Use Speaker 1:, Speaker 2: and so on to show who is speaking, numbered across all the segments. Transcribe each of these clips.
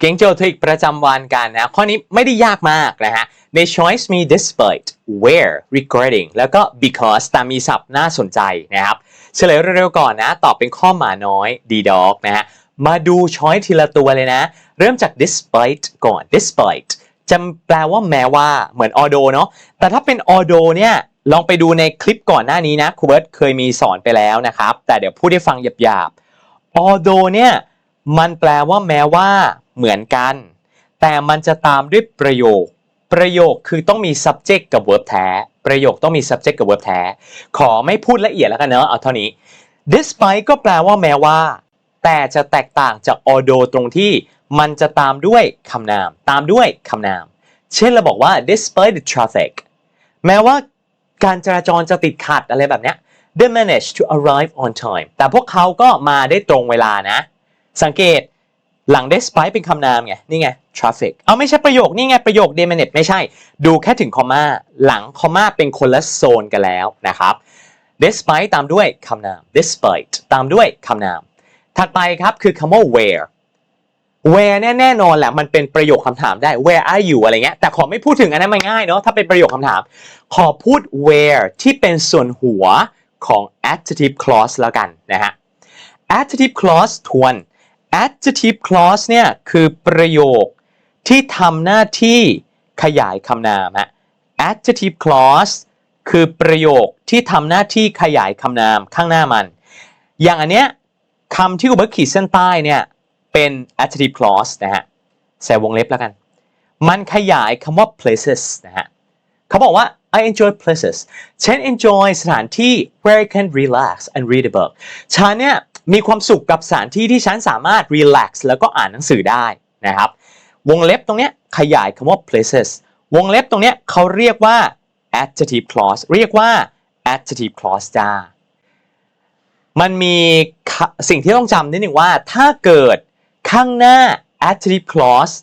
Speaker 1: เก่งโจทย์ทริกประจำวันกันนะข้อนี้ไม่ได้ยากมากนะฮะ ใน choice มี despite where regarding แล้วก็ because แต่มีศัพท์น่าสนใจนะครับ เฉลยเร็วๆก่อนนะ ตอบเป็นข้อหมาน้อย d dog นะฮะ มาดู choice ทีละตัวเลยนะ เริ่มจาก despite ก่อน despite จะแปลว่าแม้ว่าเหมือน although เนาะแต่ถ้าเป็น although เนี่ยลองไปดูในคลิปก่อนหน้านี้นะครูเบิร์ตเคยมีสอนไปแล้วนะครับ แต่เดี๋ยวพูดให้ฟังหยาบๆ although เนี่ยมันแปลว่าแม้ว่า เหมือนกัน แต่มันจะตามด้วยประโยค ประโยคคือต้องมี subject กับ verb แท้ ประโยคต้องมี subject กับ verb แท้ ขอไม่พูดละเอียดแล้วกันเนอะเอาเท่านี้ despite ก็แปลว่าแม้ว่า แต่จะแตกต่างจาก although ตรงที่มันจะตามด้วยคำนาม ตามด้วยคำนาม เช่นเราบอกว่า despite the traffic แม้ว่าการจราจรจะติดขัดอะไรแบบเนี้ย they managed to arrive on time แต่พวกเขาก็มาได้ตรงเวลานะ สังเกต หลัง despite เป็นคำนามไง นี่ไง traffic เอาไม่ใช่ประโยค นี่ไง ประโยค they managed ไม่ใช่ ดูแค่ถึงคอมมาหลังคอมมาเป็นคนละโซนกันแล้วนะครับ despite ตามด้วยคำนาม despite ตามด้วยคำนาม ถัดไปครับคือคำว่า where where เนี่ยแน่นอนแหละมันเป็นประโยคคำถามได้ where are you อะไรเงี้ยแต่ขอไม่พูดถึงอันนั้นมันง่ายเนาะถ้าเป็นประโยคคำถาม ขอพูด where ที่เป็นส่วนหัวของ adjective clause แล้วกันนะฮะ adjective clause ทวน adjective clause เนี่ยคือประโยคที่ทำหน้าที่ขยายคำนามฮะ adjective clause คือประโยคที่ทำหน้าที่ขยายคำนามข้างหน้ามัน อย่างอันเนี้ยคำที่อุบขีดเส้นใต้เนี่ยเป็น adjective clause นะฮะใส่วงเล็บแล้วกัน มันขยายคำว่า places นะฮะเขาบอกว่า I enjoy places ฉัน enjoy สถานที่ where I can relax and read a book ฉันเนี่ย มีความสุขกับสถานที่ที่ฉันสามารถ relax แล้วก็อ่านหนังสือได้นะครับ วงเล็บตรงเนี้ยขยายคำว่า places วงเล็บตรงเนี้ยเขาเรียกว่า adjective clause เรียกว่า adjective clause จ้า มันมีสิ่งที่ต้องจำนิดหนึ่งว่า ถ้าเกิดข้างหน้า adjective clause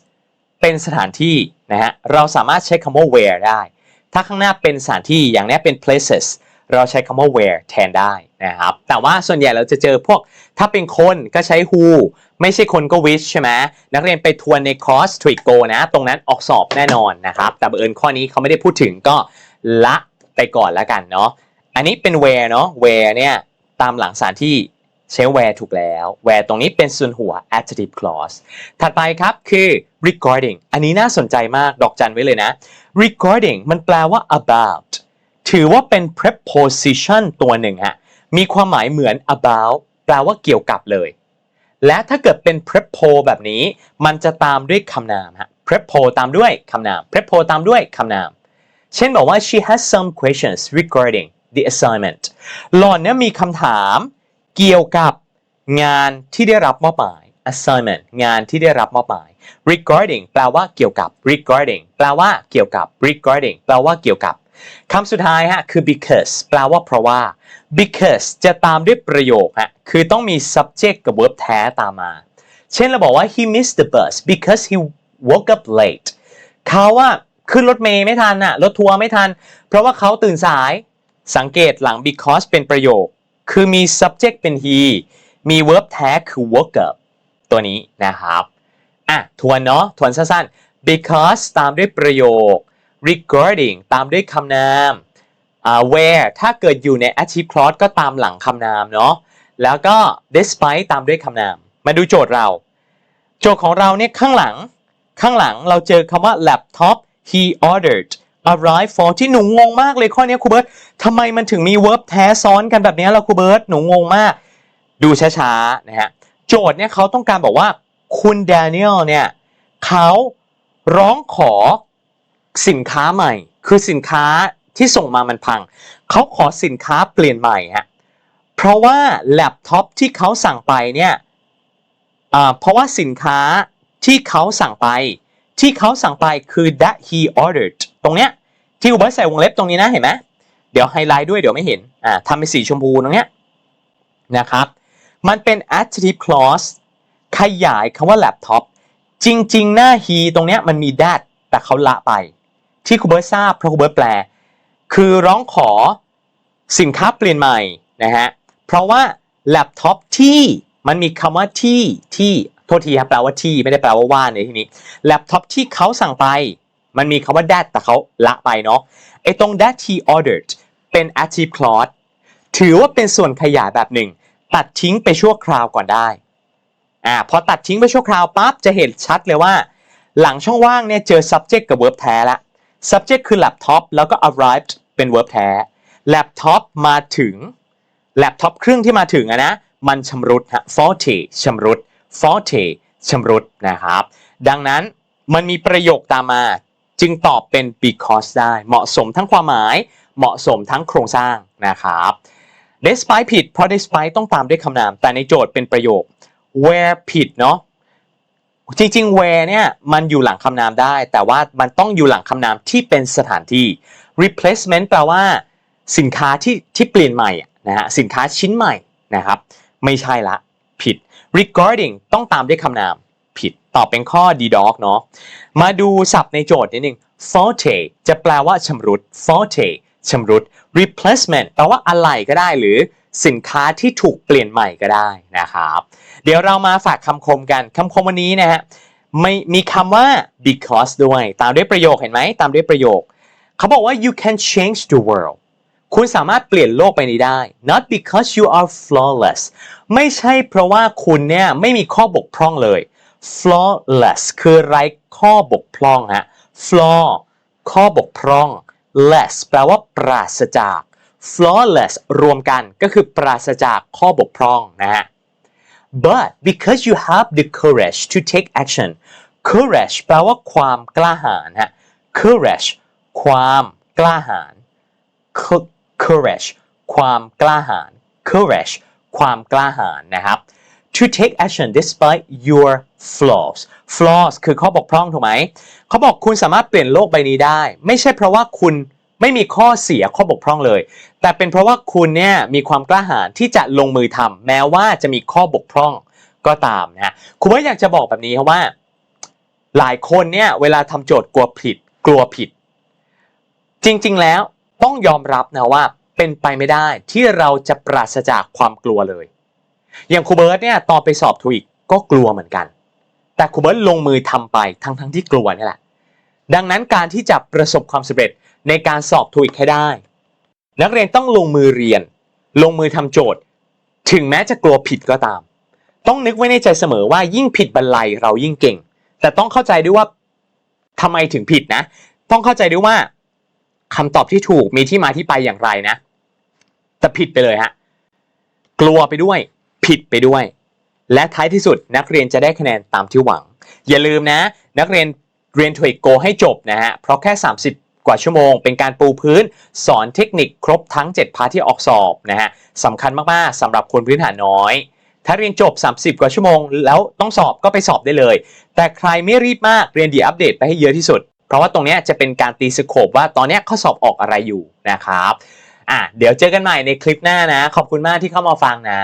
Speaker 1: เป็นสถานที่นะฮะ เราสามารถใช้คำว่า where ได้ ถ้าข้างหน้าเป็นสถานที่อย่างนี้เป็น places เราใช้คำว่า where แทนได้ นะครับแต่ว่าส่วนใหญ่เราจะเจอพวกถ้าเป็นคนก็ใช้ who ไม่ใช่คนก็ which ใช่ไหมนักเรียนไปทวนในคอร์ส tweet go นะ ตรงนั้นออกสอบแน่นอนนะครับ แต่บังเอิญข้อนี้เขาไม่ได้พูดถึงก็ละไปก่อนแล้วกันเนาะอันนี้เป็น where เนาะ where เนี่ยตามหลังสถานที่ใช้ where ถูกแล้ว where ตรงนี้เป็นส่วนหัว adjective clause ถัดไปครับคือ regarding อันนี้น่าสนใจมากดอกจันไว้เลยนะ regarding มันแปลว่า about ถือว่าเป็น preposition ตัวหนึ่งฮะ มีความหมายเหมือน about แปลว่าเกี่ยวกับเลย และถ้าเกิดเป็น prepo แบบนี้ มันจะตามด้วยคำนามฮะ prepo ตามด้วยคำนาม prepo ตามด้วยคำนาม เช่นบอกว่า she has some questions regarding the assignment หล่อนเนี่ยมีคำถามเกี่ยวกับงานที่ได้รับมอบหมาย assignment งานที่ได้รับมอบหมาย regarding แปลว่าเกี่ยวกับ regarding แปลว่าเกี่ยวกับ regarding แปลว่าเกี่ยวกับ คำสุดท้ายฮะคือ because แปลว่าเพราะว่า because จะตามด้วยประโยคฮะคือต้องมี subject กับ verb แท้ตามมา เช่นเราบอกว่า he missed the bus because he woke up late เขาว่าขึ้นรถเมย์ไม่ทันน่ะรถทัวร์ไม่ทัน เพราะว่าเขาตื่นสายสังเกตหลัง because เป็นประโยค คือมี subject เป็น he มี verb แท้คือ woke up ตัวนี้นะครับอะทวนเนาะทวนสั้นๆ because ตามด้วยประโยค regarding ตามด้วยคำนาม uh, where ถ้าเกิดอยู่ใน adjective clause ก็ตามหลังคำนามเนาะแล้วก็ despite ตามด้วยคำนาม มาดูโจทย์เรา โจทย์ของเราเนี่ยข้างหลัง ข้างหลังเราเจอคำว่า laptop he ordered arrive for ที่หนูงงมากเลยข้อนี้ครูเบิร์ตทำไมมันถึงมี verb แท้ซ้อนกันแบบนี้ล่ะครูเบิร์ตหนูงงมาก ดูช้าๆนะฮะโจทย์เนี่ยเขาต้องการบอกว่าคุณแดเนียลเนี่ยเขาร้องขอ สินค้าใหม่ คือสินค้าที่ส่งมามันพัง เขาขอสินค้าเปลี่ยนใหม่ฮะเพราะว่าแล็ปท็อปที่เขาสั่งไปเนี่ยเพราะว่าสินค้าที่เขาสั่งไป ที่เขาสั่งไปคือ that he ordered ตรงเนี้ยที่อุบัติใส่วงเล็บตรงนี้นะเห็นไหมเดี๋ยวไฮไลท์ด้วยเดี๋ยวไม่เห็นอ่าทำเป็นสีชมพูตรงเนี้ยนะครับ มันเป็น adjective clause ขยายคำว่า laptop จริง ๆ หน้า he ตรงเนี้ยมันมี that แต่เขาละไป ที่ครูเบิร์ตทราบเพราะครูเบิร์ตแปล คือร้องขอสินค้าเปลี่ยนใหม่นะฮะเพราะว่า laptop ที่มันมีคำว่าที่ที่โทษทีครับแปลว่าที่ไม่ได้แปลว่าว่าในที่นี้แล็ปท็อปที่เขาสั่งไป มันมีคำว่า that แต่เขาละไปเนาะไอ้ตรง that he ordered เป็น active clause ถือว่าเป็นส่วนขยายแบบหนึ่ง ตัดทิ้งไปชั่วคราวก่อนได้อ่าพอตัดทิ้งไปชั่วคราวปั๊บจะเห็นชัดเลยว่า หลังช่องว่างเนี่ยเจอ subject กับ verb แท้ละ subject คือ laptop แล้วก็ arrived เป็น verb แท้ laptop มาถึง laptop เครื่องที่มาถึงอะนะ มันชำรุดฮะ faulty ชำรุด faulty ชำรุดนะครับ ดังนั้นมันมีประโยคตามมา จึงตอบเป็น because ได้ เหมาะสมทั้งความหมาย เหมาะสมทั้งโครงสร้างนะครับ despite ผิด เพราะ despite ต้องตามด้วยคำนาม แต่ในโจทย์เป็นประโยค where ผิดเนาะ จริงๆ where เนี่ยมันอยู่หลังคำนามได้ แต่ว่ามันต้องอยู่หลังคำนามที่เป็นสถานที่ replacement แปลว่า สินค้าที่ที่เปลี่ยนใหม่นะฮะสินค้าชิ้นใหม่นะครับ ไม่ใช่ละ ผิด regarding ต้องตามด้วยคำนาม ผิดตอบเป็นข้อ d dog เนาะมาดูศัพท์ในโจทย์นิดนึง faulty จะแปลว่าชำรุด faulty ชำรุด replacement แปลว่าอะไรก็ได้หรือ สินค้าที่ถูกเปลี่ยนใหม่ก็ได้นะครับ เดี๋ยวเรามาฝากคำคมกันคำคมวันนี้นะฮะไม่มีคำว่า because ด้วย ตามด้วยประโยคเห็นไหมตามด้วยประโยค เขาบอกว่า you can change the world คุณสามารถเปลี่ยนโลกไปนี้ได้ not because you are flawless ไม่ใช่เพราะว่าคุณเนี่ยไม่มีข้อบกพร่องเลย flawless คือไร้ข้อบกพร่องฮะ flaw ข้อบกพร่อง less แปลว่าปราศจาก flawless รวมกันก็คือปราศจากข้อบกพร่องนะฮะ but because you have the courage to take action courage แปลว่าความกล้าหาญฮะ courage ความกล้าหาญ Co- courage ความกล้าหาญ courage ความกล้าหาญนะครับ to take action despite your flaws flaws คือข้อบกพร่องถูกไหม เขาบอกคุณสามารถเปลี่ยนโลกใบนี้ได้ ไม่ใช่เพราะว่าคุณ ไม่มีข้อเสียข้อบกพร่องเลย แต่เป็นเพราะว่าคุณเนี่ยมีความกล้าหาญที่จะลงมือทำแม้ว่าจะมีข้อบกพร่องก็ตามนะคุณว่าอยากจะบอกแบบนี้ครับว่า หลายคนเนี่ยเวลาทำโจทย์กลัวผิด กลัวผิด จริงๆแล้วต้องยอมรับนะว่าเป็นไปไม่ได้ที่เราจะปราศจากความกลัวเลย อย่างครูเบิร์ตเนี่ยตอนไปสอบทูอีกก็กลัวเหมือนกัน แต่ครูเบิร์ตลงมือทำไปทั้งทั้งๆที่กลัวนี่แหละ ดังนั้นการที่จะประสบความสำเร็จในการสอบทูอีกให้ได้ นักเรียนต้องลงมือเรียน ลงมือทำโจทย์ ถึงแม้จะกลัวผิดก็ตาม ต้องนึกไว้ในใจเสมอว่ายิ่งผิดบรรลัยเรายิ่งเก่ง แต่ต้องเข้าใจด้วยว่าทำไมถึงผิดนะ ต้องเข้าใจด้วยว่าคำตอบที่ถูกมีที่มาที่ไปอย่างไรนะ แต่ผิดไปเลยฮะกลัวไปด้วย ผิดไปด้วย และท้ายที่สุดนักเรียนจะได้คะแนนตามที่หวัง อย่าลืมนะ นักเรียน เรียนทวิกโกให้จบนะฮะ เพราะแค่ 30 กว่าชั่วโมง เป็นการปูพื้นสอนเทคนิคครบทั้ง 7 พาร์ทที่ออกสอบนะฮะสำคัญมากๆสำหรับคนพื้นฐานน้อย ถ้าเรียนจบ 30 กว่าชั่วโมง แล้วต้องสอบก็ไปสอบได้เลย แต่ใครไม่รีบมากเรียนดีอัปเดตไปให้เยอะที่สุด เพราะว่าตรงนี้จะเป็นการตีสโคปว่าตอนนี้ข้อสอบออกอะไรอยู่นะครับอะเดี๋ยวเจอกันใหม่ในคลิปหน้านะ ขอบคุณมากที่เข้ามาฟังนะ